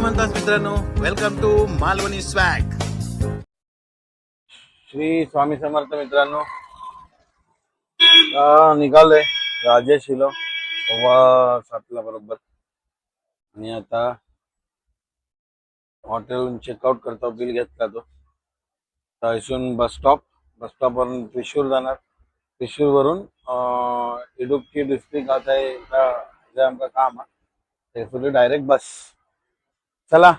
म्हणतात मित्रांनो? Welcome to Malvani swag Shri Swami Samarth मित्रांनो. निघालोय राजेश हिलो सव्वा सातला बरोबर. आणि आता हॉटेल चेकआउट करतो बिल घेतला तो. इथून बस स्टॉप बस स्टॉपवरून त्रिशूर जाणार. त्रिशूरवरून इडुक्की डिस्ट्रिक्ट आता आहे आमचं काम आहे ते डायरेक्ट बस चला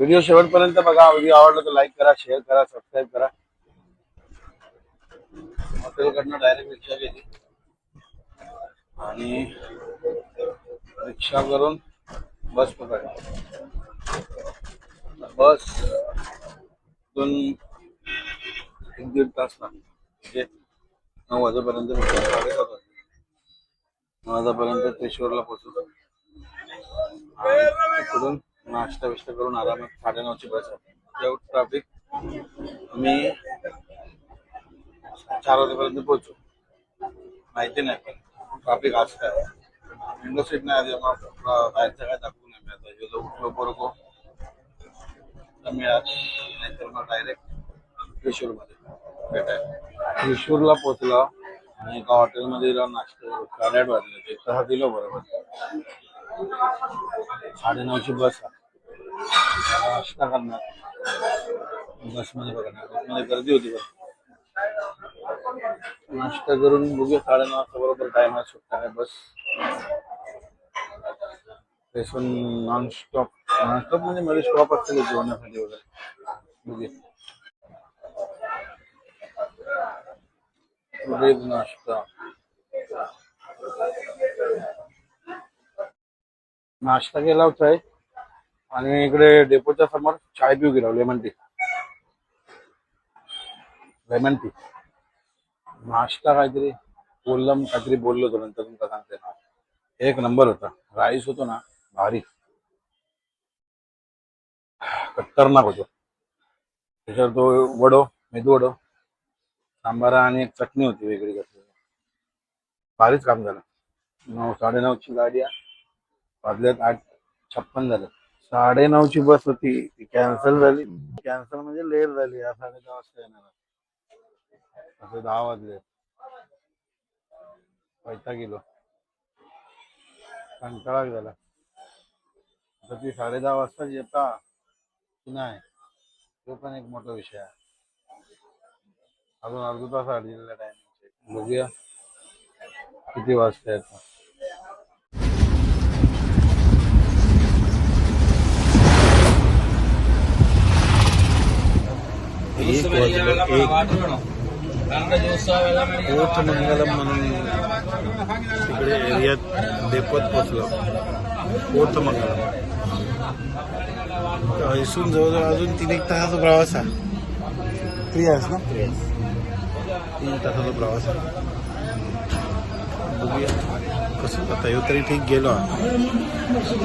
व्हिडिओ शेवटपर्यंत बघा. व्हिडिओ आवडला तर लाईक करा शेअर करा सबस्क्राईब करा. हॉटेलकडनं डायरेक्ट रिक्षा घेते आणि रिक्षा करून बस पकडली बस दोन एक दीड तास लागतो म्हणजे नऊ वाजेपर्यंत नऊ वाजेपर्यंत त्रिशूरला पोहोचतो आणि तिकडून नाश्ता बिष्टा करून आरामात साडेनऊची बस आहे. ट्राफिक ट्रॅफिक मी चार वाजेपर्यंत पोहोचू. माहिती नाही पण ट्रॅफिक आज काय विंडो सीट नाही आधी बाहेरचं काय दाखवू नाही मी आता गेलो उठलो बरोबर तर मिळाल. नाहीतर मग डायरेक्ट त्रिशूरमध्ये. भेटायला. त्रिशूरला पोचलो आणि एका हॉटेलमध्ये गेलो नाश्ता साडेआठ वाजले. एक तास दिलं बरोबर. साडे नऊची बस आहे. नाश्ता करणार बसमध्ये बघणार बसमध्ये गर्दी होती बघ. नाश्ता करून बघूया साडेनऊ वाजता बरोबर टाइम आहे सुट्टा आहे बस. तेसून नॉन स्टॉप म्हणजे मध्ये स्टॉप असतील जेवणासाठी वगैरे. बघूया. नाश्ता. नाश्ता केला होता आणि इकडे डेपोच्या समोर चाय पिऊ गेलो लेमन टी. Lemon tea. नाश्ता काहीतरी बोललं काहीतरी बोललो होतो नंतर तुमका सांगते ना. एक नंबर होता. राईस होतो ना भारी. खतरनाक होतो. त्याच्यावर तो वडो मेदू वडो सांबारा आणि एक चटणी होती वेगळी कसली भारीच काम झालं. नऊ साडेनऊची गाडी आहे वाजल्यात आठ छप्पन झालं. साडेनऊची बस होती. ती कॅन्सल झाली. कॅन्सल म्हणजे लेट झाली. या साडे दहा वाजता येणार असं दहा वाजले. पैसा गेलो कंटाळा झाला. आता ती साडे दहा वाजता येता की नाही तो पण एक मोठा विषय आहे. अजून अर्धा तास अडलेला टाइम बघूया. किती वाजता येतात एक वाजलं एक ओठ मंगलम म्हणून तिकडे एरियात डेपोत पोचलो ओठ मंगलम इसून जवळजवळ अजून तीन एक तासाचा प्रवास आहे आहेस ना तीन तासाचा प्रवास आहे बघूया कसं आता ह्यो तरी ठीक गेलो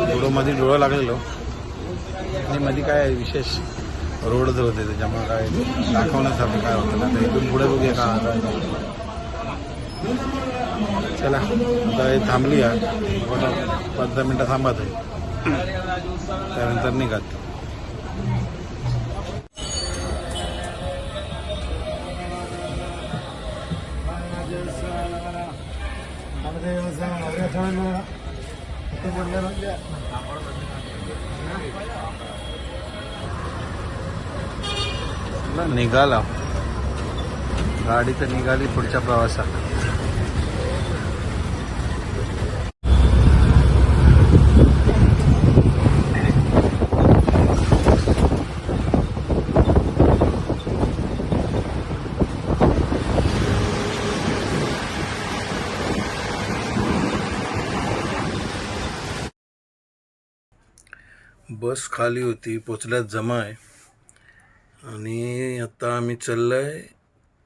थोडं मध्ये डोळा लागलेलो आणि मध्ये काय आहे विशेष रोडच होते त्याच्यामुळे काय दाखवण्यासारखं काय होतं ना तर इथून पुढे बघूया का चला आता हे थांबली आहे पाच दहा मिनटं थांबत आहे. त्यानंतर निघात ना निघाला. गाडी तर निघाली पुढच्या प्रवासात. बस खाली होती पोचल्यात जमा आहे. आणि आता आम्ही चाललोय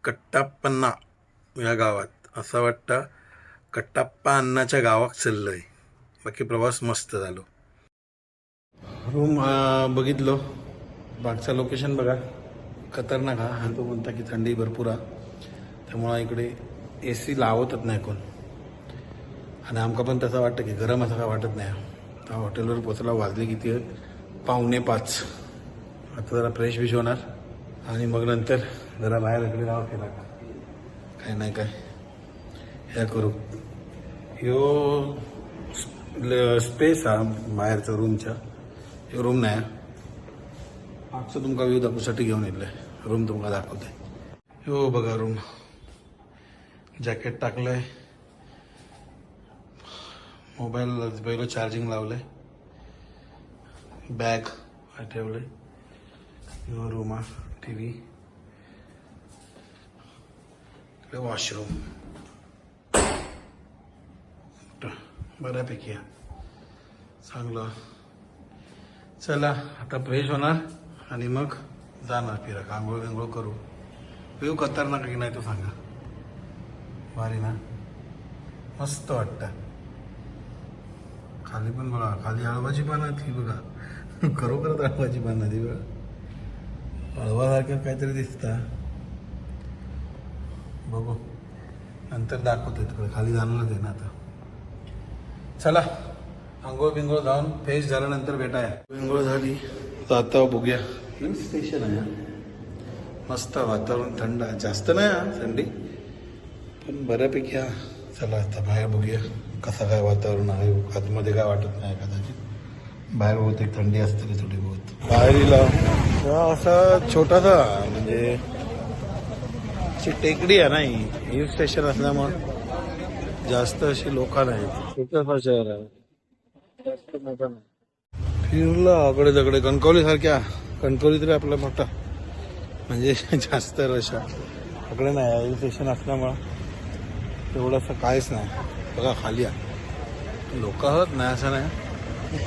कट्टाप्पन्ना या गावात. असं वाटतं कट्टाप्पा अण्णाच्या गावात चाललोय. बाकी प्रवास मस्त झालो. रूम बघितलो. मागचं लोकेशन बघा. खतरनाक हा. हा तो म्हणता की थंडी भरपूर आहे त्यामुळं इकडे ए सी लावतच नाही कोण. आणि आमका पण तसं वाटतं की गरम असं काय वाटत नाही त्या हॉटेलवर पोचला वाजले किती? पावणे पाच. आता जरा फ्रेश बिश होणार. आणि मग नंतर जरा बाहेर इकडे राहा केला काय नाही काय? हे करू. ह्यो स्पेस हा बाहेरचा रूमच्या ह्यो रूम नाही. मागचं तुमका व्ह्यू दाखवूसाठी घेऊन येतलंय. रूम तुमका दाखवते ह्यो बघा रूम जॅकेट टाकलंय. मोबाईल पहिलं चार्जिंग लावलंय. बॅग ठेवलंय? ह्यो रूम हा टी व्ही वॉशरूम बऱ्यापैकी चांगलं चला आता फ्रेश होणार आणि मग जाणार फिरा आंघोळ बिंघोळ करू व्ह्यू खतरनाक की नाही तो सांगा भारी ना मस्त वाटतं खाली पण बघा खाली हळवाची पानं ती बघा खरोखरच हळवाची पानं ती बघा हळवासारख्या काहीतरी दिसतं. बघू. नंतर दाखवतो तिकडे खाली जाणारच आहे ना आता. चला. आंघोळ बिंघोळ जाऊन फ्रेश झाल्यानंतर भेटाया. बिंघोळ झाली. तर आता बघूया. हिल स्टेशन आहे. मस्त वातावरण थंड. आहे जास्त नाही हा थंडी. पण बऱ्यापैकी हा. चला आता बाहेर बघूया कसं काय वातावरण आहे. आतमध्ये काय वाटत नाही कदाचित. बाहेर बहुतेक थंडी असते रे थोडी बहुत. बाहेरीला असा छोटासा म्हणजे टेकडी आहे नाही हिल स्टेशन असल्यामुळे जास्त अशी लोक नाहीत. छोटासा शहर आहे. जास्त मोठा नाही. फिरला आकडे दकडे कणकवली सारख्या कणकवली तरी आपला मोठा. म्हणजे जास्त रशा इकडे नाही हिल स्टेशन असल्यामुळं तेवढंसं काहीच नाही. बघा खाली आहे. लोक आहोत नाही असं नाही.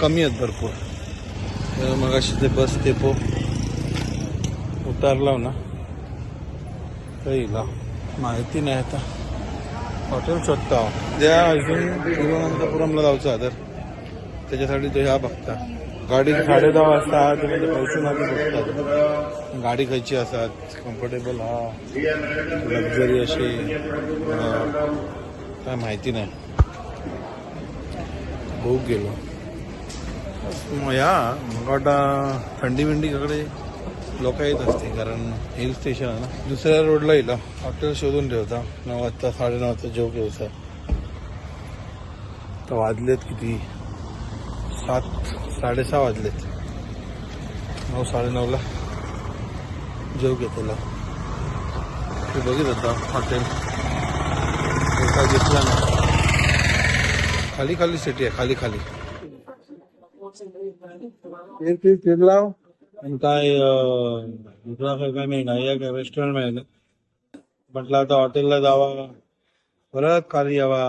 कमी आहेत भरपूर. तर मग अशी ते बस ते पो उतारला ना येईल माहिती नाही आता. हॉटेल शोधता. त्या अजून तिरुवनंतपुरमला जायचं तर त्याच्यासाठी तो ह्या बघता. गाडी साडे दहा वाजता तुम्ही पैसे मध्ये बघतात. गाडी खायची असतात. कम्फर्टेबल हा. लक्झरी अशी. काय माहिती नाही. बहुत गेलो. या मग वाटतं थंडी विंडीकडे लोक येत असते कारण हिल स्टेशन आहे ना. दुसऱ्या रोडला येईल. हॉटेल शोधून ठेवता. नऊ वाजता साडेनऊ वाजता जेव घेऊचा तर वाजलेत किती? सात साडेसहा वाजलेत. नऊ साडेनऊला जेव घेतला ते बघित होता हॉटेल एका घेतला ना खाली खाली सिटी आहे खाली खाली. फिर फिरला आणि काय दुसरा काय काय नाही नाही काय रेस्टॉरंट मिळालं म्हटलं आता हॉटेलला जावा परत खाली यावा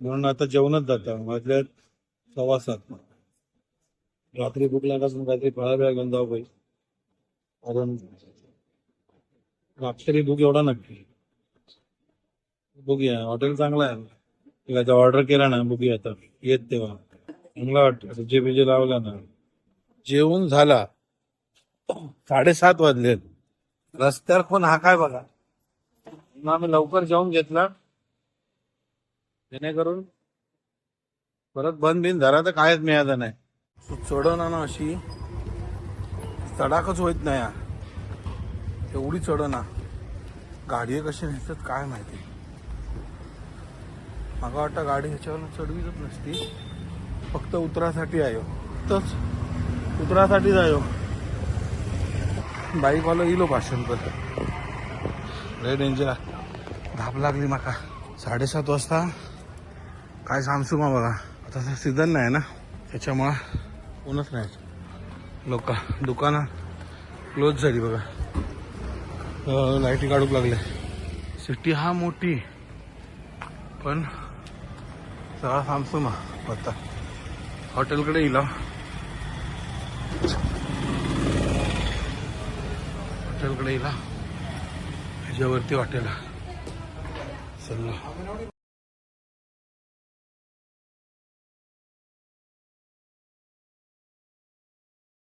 म्हणून आता जेवणच जातं. वाजल्यात प्रवासात सात. रात्री भूक लागत काहीतरी फळा बिळा घेऊन जाऊ पाहिजे कारण रात्री भूक एवढा नक्की. बघूया हॉटेल चांगलं आहे. त्याचा ऑर्डर केला ना बघूया आता येत तेव्हा. चांगला वाटतं. जे लावला ना. जेवण झाला. साडेसात वाजले रस्त्यावर कोण हा काय बघा. मग आम्ही लवकर जाऊन घेतला. जेणेकरून परत बंद बिन झाला तर कायच मिळालं नाही. चढवणार ना अशी. चढाकच होत नाही एवढी चढवणा गाडी कशी नेतात काय माहिती. मला वाटतं गाडी ह्याच्यावर चढवीतच नसती. फक्त उतरासाठी आयो. तच उतरासाठीच आयो बाईकवालं इलो भाषण पण लय डेंजर धाप लागली माका. साडेसात वाजता. काय सांगसू मा बघा आता सीझन नाही ना. त्याच्यामुळं कोणच नाही. लोक दुकानं क्लोज झाली बघा. लाईटी काढूक लागले. सिटी हा मोठी. पण सगळा सांगतो पत्ता आता हॉटेलकडे येईल हा. हॉटेलकडे येईल हा. ह्याच्यावरती हॉटेल चला